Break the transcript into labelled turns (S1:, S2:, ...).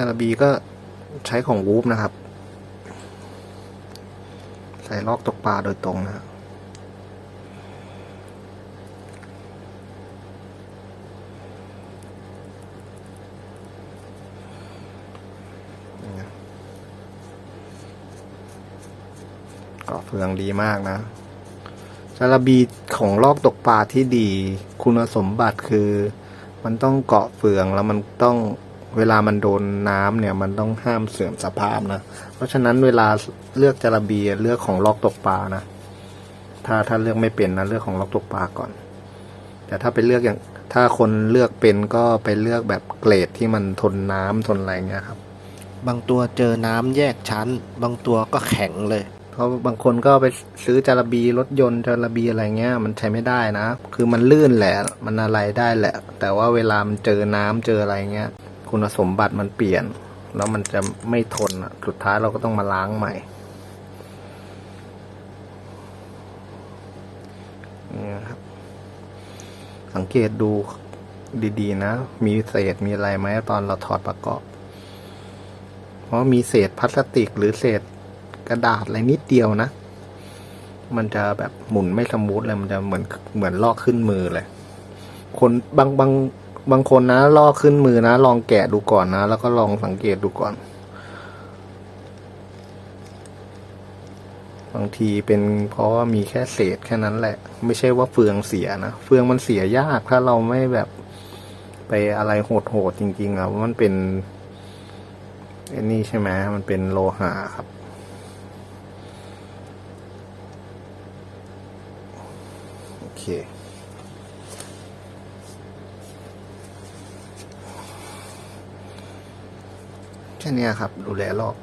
S1: จาระบีก็ใช้ของวูฟนะครับ ใส่ลอกตกปลาโดยตรงนะครับนี่นะเกาะเฟืองดีมากนะจาระบีของลอกตกปลาที่ดี คุณสมบัติคือ มันต้องเกาะเฟืองแล้วมันต้อง เวลามันโดนน้ำเนี่ยมันต้องห้ามเสื่อมสภาพนะ เพราะฉะนั้นเวลาเลือกจระเบียเลือกของลอกตกปลานะ ถ้าถ้าเลือกไม่เป็นนะเลือกของลอกตกปลาก่อน แต่ถ้าไปเลือกอย่าง ถ้าคนเลือกเป็นก็ไปเลือกแบบเกรดที่มันทนน้ำทนอะไรเงี้ยครับ
S2: บางตัวเจอน้ำแยกชั้น บางตัวก็แข็งเลย
S1: เพราะบางคนก็ไปซื้อจระบีรถยนต์จระบีอะไรเงี้ยมันใช้ไม่ได้นะ คือมันลื่นแหละมันอะไรได้แหละ แต่ว่าเวลามันเจอน้ำเจออะไรเงี้ย คุณสมบัติมันเปลี่ยน แล้วมันจะไม่ทนสุดท้ายเราก็ต้องมาล้างใหม่นี่ครับ สังเกตดูดีๆ นะ มีเศษมีอะไรไหมตอนเราถอดประกอบ เพราะมีเศษพลาสติกหรือเศษกระดาษอะไรนิดเดียวนะ มันจะแบบหมุนไม่สมูทเลย มันจะเหมือนเหมือนลอกขึ้นมือเลย คนบางบาง บางคนนะลอกขึ้นมือนะ ลองแกะดูก่อนนะ แล้วก็ลองสังเกตดูก่อน บางทีเป็นเพราะว่ามีแค่เศษแค่นั้นแหละ ไม่ใช่ว่าเฟืองเสียนะ เฟืองมันเสียยากถ้าเราไม่แบบไปอะไรโหดๆจริงๆอะมันเป็นไอ้นี่ใช่ไหมมันเป็นโลหะครับโอเค แค่เนี้ยครับ ดูแลรอบ